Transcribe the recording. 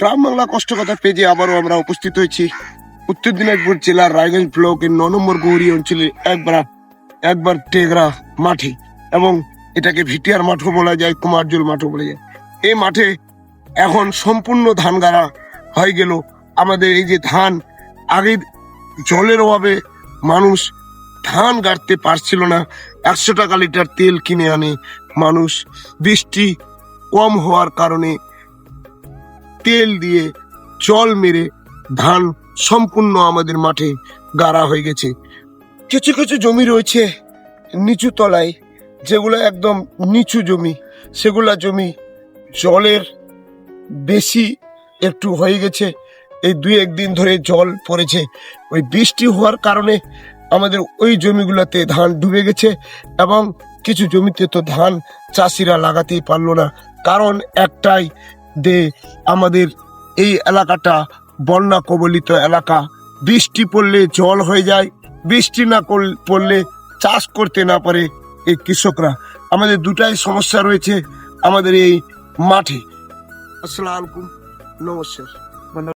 গ্রাম বাংলা কষ্টকথা পেজে আবারও আমরা উপস্থিত হয়েছি। উত্তর দিনাজপুর জেলার রায়গঞ্জ ব্লকের ন নম্বর গৌরী অঞ্চলে একবার একবার টেগরা মাঠে এবং এটাকে ভিটিয়ার মাঠও বলা যায়, কুমারজল মাঠও বলা যায়। এই মাঠে এখন সম্পূর্ণ ধান গাড়া হয়ে গেল। আমাদের এই যে ধান, আগে জলের অভাবে মানুষ ধান গাড়তে পারছিল না। একশো টাকা লিটার তেল কিনে আনে মানুষ। বৃষ্টি কম হওয়ার কারণে তেল দিয়ে জল মেরে ধান সম্পূর্ণ আমাদের মাঠে গাড়া হয়ে গেছে। কিছু কিছু জমি রয়েছে নিচু তলায়, যেগুলো একদম নিচু জমি। সেগুলা জমি জলের বেশি একটু হয়ে গেছে। এই দুই একদিন ধরে জল পড়েছে। ওই বৃষ্টি হওয়ার কারণে আমাদের ওই জমিগুলোতে ধান ডুবে গেছে এবং কিছু জমিতে তো ধান চাষিরা লাগাতেই পারল না। কারণ একটাই যে আমাদের এই এলাকাটা বন্যা কবলিত এলাকা। বৃষ্টি পড়লে জল হয়ে যায়, বৃষ্টি না পড়লে চাষ করতে না পারে এই কৃষকরা। আমাদের দুটাই সমস্যা রয়েছে আমাদের এই মাঠে। আসসালামু আলাইকুম, নমস্কার।